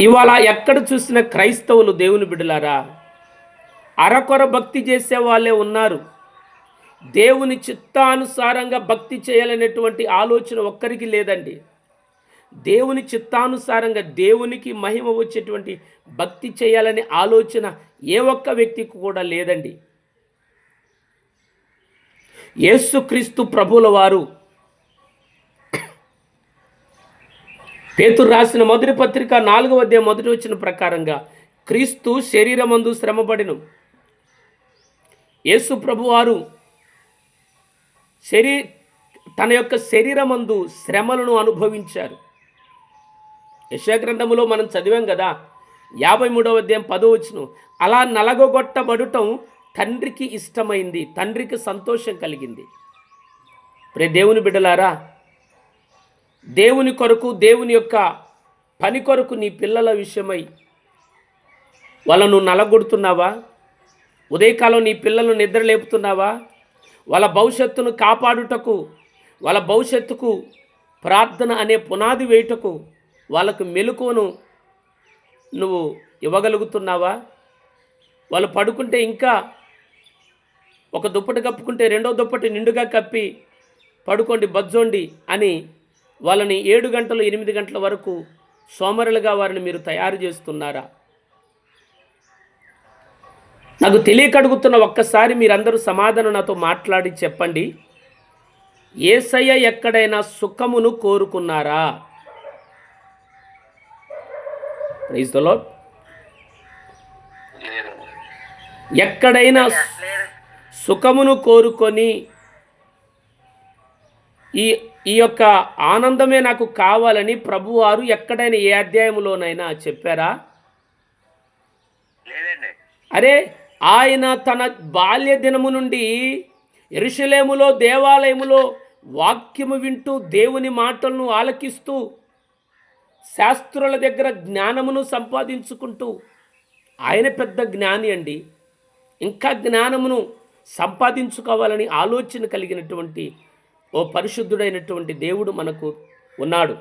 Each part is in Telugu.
ఇవాళ ఎక్కడ చూసిన క్రైస్తవులు దేవుని బిడ్డలారా? అరకొర భక్తి చేసే వాళ్ళే ఉన్నారు. దేవుని చిత్తానుసారంగా భక్తి చేయాలనేటువంటి ఆలోచన ఒక్కరికి లేదండి. దేవుని చిత్తానుసారంగా దేవునికి మహిమ వచ్చేటువంటి భక్తి చేయాలనే ఆలోచన ఏ ఒక్క వ్యక్తికి కూడా లేదండి. యేసుక్రీస్తు ప్రభుల వారు పేతురు రాసిన మొదటి పత్రిక నాలుగవ అధ్యాయం మొదటి వచ్చిన ప్రకారంగా క్రీస్తు శరీరమందు శ్రమపడిను. యేసు ప్రభువారు శరీ తన యొక్క శరీరమందు శ్రమలను అనుభవించారు. యశాగ్రంథములో మనం చదివాం కదా యాభై మూడవ అధ్యాయం పదో వచ్చును అలా నలగొట్టబడటం తండ్రికి ఇష్టమైంది తండ్రికి సంతోషం కలిగింది. ప్రే దేవుని బిడ్డలారా దేవుని కొరకు దేవుని యొక్క పని కొరకు నీ పిల్లల విషయమై వాళ్ళను నలగొడుతున్నావా? ఉదయకాలం నీ పిల్లలను నిద్ర లేపుతున్నావా? వాళ్ళ భవిష్యత్తును కాపాడుటకు వాళ్ళ భవిష్యత్తుకు ప్రార్థన అనే పునాది వేయుటకు వాళ్ళకు మెలకువను నువ్వు ఇవ్వగలుగుతున్నావా? వాళ్ళు పడుకుంటే ఇంకా ఒక దుప్పటి కప్పుకుంటే రెండో దుప్పటి నిండుగా కప్పి పడుకోండి బజ్జోండి అని వాళ్ళని ఏడు గంటలు ఎనిమిది గంటల వరకు సోమరులుగా వారిని మీరు తయారు చేస్తున్నారా? నాకు తెలియక అడుగుతున్న ఒక్కసారి మీరందరూ సమాధానం నాతో మాట్లాడి చెప్పండి. ఏసయ్య ఎక్కడైనా సుఖమును కోరుకున్నారా? ప్రైజ్ ఎక్కడైనా సుఖమును కోరుకొని ఈ ఈ యొక్క ఆనందమే నాకు కావాలని ప్రభువారు ఎక్కడైనా ఏ అధ్యాయంలోనైనా చెప్పారా? అరే ఆయన తన బాల్య దినము నుండి ఎరుషలేములో దేవాలయములో వాక్యము వింటూ దేవుని మాటలను ఆలకిస్తూ శాస్త్రుల దగ్గర జ్ఞానమును సంపాదించుకుంటూ ఆయన పెద్ద జ్ఞాని అండి. ఇంకా జ్ఞానమును సంపాదించుకోవాలని ఆలోచన కలిగినటువంటి ఓ పరిశుద్ధుడైనటువంటి దేవుడు మనకు ఉన్నాడు.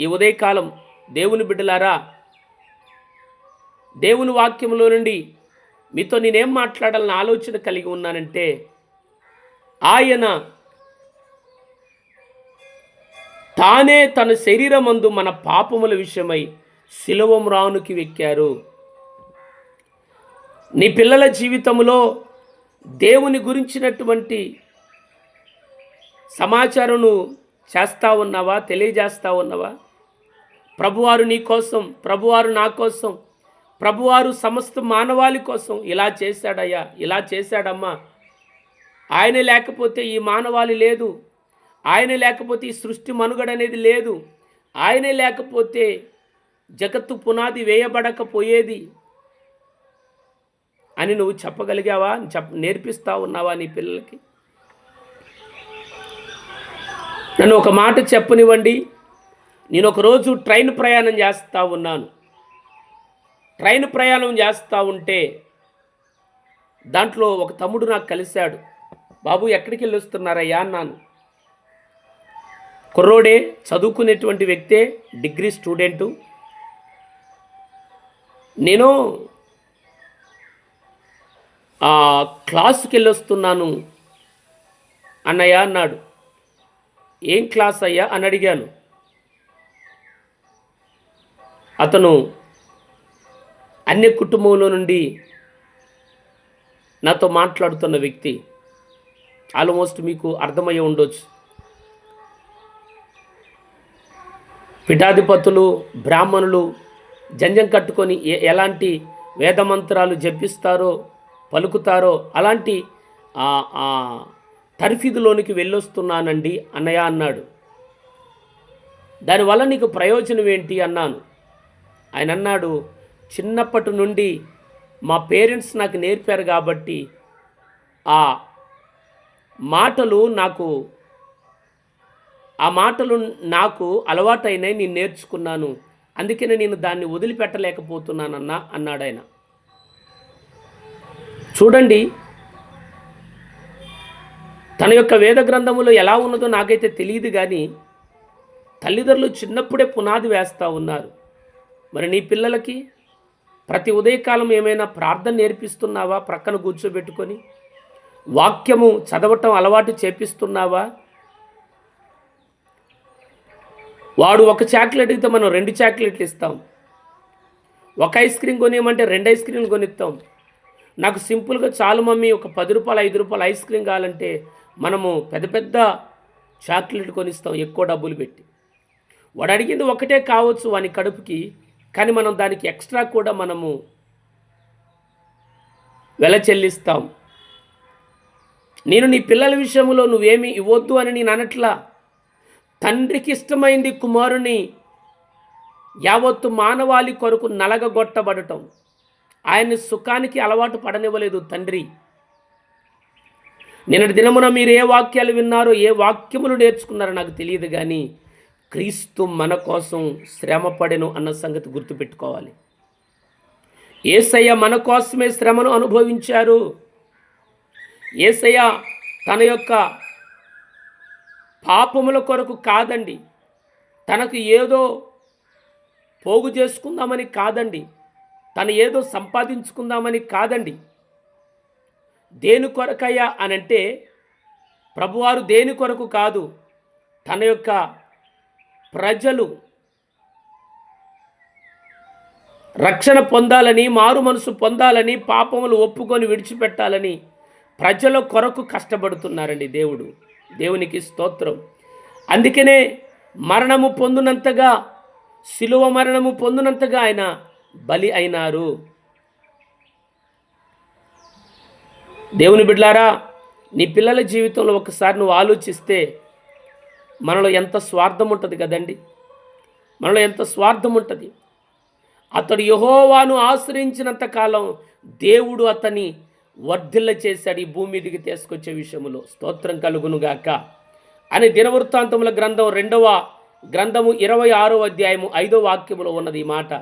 ఈ ఉదయకాలం దేవుని బిడ్డలారా దేవుని వాక్యంలో నుండి మీతో నేనేం మాట్లాడాలని ఆలోచన కలిగి ఉన్నానంటే ఆయన తానే తన శరీరమందు మన పాపముల విషయమై శిలవం రానుకి వెక్కారు. నీ పిల్లల జీవితంలో దేవుని గురించినటువంటి సమాచారం చేస్తా ఉన్నావా? తెలియజేస్తా ఉన్నావా? ప్రభువారు నీ కోసం ప్రభువారు నా కోసం ప్రభువారు సమస్త మానవాళి కోసం ఇలా చేశాడయ్యా ఇలా చేశాడమ్మా. ఆయన లేకపోతే ఈ మానవాళి లేదు. ఆయన లేకపోతే ఈ సృష్టి మనుగడ అనేది లేదు. ఆయనే లేకపోతే జగత్తు పునాది వేయబడకపోయేది. అని నువ్వు చెప్పగలిగావా? చెప్ నేర్పిస్తా ఉన్నావా నీ పిల్లలకి? నన్ను ఒక మాట చెప్పనివ్వండి. నేను ఒకరోజు ట్రైన్ ప్రయాణం చేస్తూ ఉన్నాను. ట్రైన్ ప్రయాణం చేస్తూ ఉంటే దాంట్లో ఒక తమ్ముడు నాకు కలిశాడు. బాబు ఎక్కడికి వెళ్ళి వస్తున్నారయ్యా అన్నాను. కుర్రోడే చదువుకునేటువంటి వ్యక్తే డిగ్రీ స్టూడెంటు. నేను క్లాసుకి వెళ్ళి వస్తున్నాను అన్నయ్య అన్నాడు. ఏం క్లాస్ అయ్యా అని అడిగాను. అతను అన్య కుటుంబంలో నుండి నాతో మాట్లాడుతున్న వ్యక్తి. ఆల్మోస్ట్ మీకు అర్థమయ్యే ఉండొచ్చు. పిఠాధిపతులు బ్రాహ్మణులు జంజం కట్టుకొని ఎలాంటి వేదమంత్రాలు జపిస్తారో పలుకుతారో అలాంటి ఆ తర్ఫీదులోనికి వెళ్ళొస్తున్నానండి అన్నయ్య అన్నాడు. దానివల్ల నీకు ప్రయోజనం ఏంటి? అన్నాను. ఆయన అన్నాడు చిన్నప్పటి నుండి మా పేరెంట్స్ నాకు నేర్పారు కాబట్టి ఆ మాటలు నాకు ఆ మాటలు నాకు అలవాటైనాయి నేను నేర్చుకున్నాను. అందుకనే నేను దాన్ని వదిలిపెట్టలేకపోతున్నానన్నా అన్నాడు ఆయన చూడండి తన యొక్క వేద గ్రంథములో ఎలా ఉన్నదో నాకైతే తెలియదు కానీ తల్లిదండ్రులు చిన్నప్పుడే పునాది వేస్తూ ఉన్నారు. మరి నీ పిల్లలకి ప్రతి ఉదయకాలం ఏమైనా ప్రార్థన నేర్పిస్తున్నావా? ప్రక్కన కూర్చోబెట్టుకొని వాక్యము చదవటం అలవాటు చేపిస్తున్నావా? వాడు ఒక చాక్లెట్ అయితే మనం రెండు చాక్లెట్లు ఇస్తాం. ఒక ఐస్ క్రీమ్ కొనియమంటే రెండు ఐస్ క్రీమ్లు కొనిస్తాం. నాకు సింపుల్గా చాలు మమ్మీ ఒక పది రూపాయలు ఐదు రూపాయలు ఐస్ క్రీమ్ కావాలంటే మనము పెద్ద పెద్ద చాక్లెట్ కొనిస్తాం ఎక్కువ డబ్బులు పెట్టి. వాడు అడిగింది ఒకటే కావచ్చు వాని కడుపుకి కానీ మనం దానికి ఎక్స్ట్రా కూడా మనము వెల చెల్లిస్తాం. నేను నీ పిల్లల విషయంలో నువ్వేమి ఇవ్వద్దు అని నేను అనట్లా. తండ్రికి ఇష్టమైంది కుమారుని యావత్తు మానవాళి కొరకు నలగగొట్టబడటం. ఆయన్ని సుఖానికి అలవాటు పడనివ్వలేదు తండ్రి. నిన్నటి దినమున మీరు ఏ వాక్యాలు విన్నారో ఏ వాక్యములు నేర్చుకున్నారో నాకు తెలియదు కానీ క్రీస్తు మన కోసం శ్రమపడెను అన్న సంగతి గుర్తుపెట్టుకోవాలి. ఏసయ్య మన కోసమే శ్రమను అనుభవించారు. ఏసయ్య తన యొక్క పాపముల కొరకు కాదండి. తనకు ఏదో పోగు చేసుకుందామని కాదండి. తను ఏదో సంపాదించుకుందామని కాదండి. దేని కొరకయ్యా అని అంటే ప్రభువారు దేని కొరకు కాదు తన యొక్క ప్రజలు రక్షణ పొందాలని మారు మనసు పొందాలని పాపములు ఒప్పుకొని విడిచిపెట్టాలని ప్రజల కొరకు కష్టపడుతున్నారండి దేవుడు. దేవునికి స్తోత్రం. అందుకనే మరణము పొందినంతగా శిలువ మరణము పొందినంతగా ఆయన బలి అయినారు. దేవుని బిడ్లారా నీ పిల్లల జీవితంలో ఒకసారి నువ్వు ఆలోచిస్తే మనలో ఎంత స్వార్థం ఉంటుంది కదండి? మనలో ఎంత స్వార్థం ఉంటుంది? అతడు యహోవాను ఆశ్రయించినంత కాలం దేవుడు అతని వర్ధిల్ల చేశాడు ఈ భూమి మీదికి తీసుకొచ్చే విషయంలో. స్తోత్రం కలుగునుగాక. అని దినవృత్తాంతముల గ్రంథం రెండవ గ్రంథము ఇరవై ఆరో అధ్యాయము ఐదో వాక్యములో ఉన్నది ఈ మాట.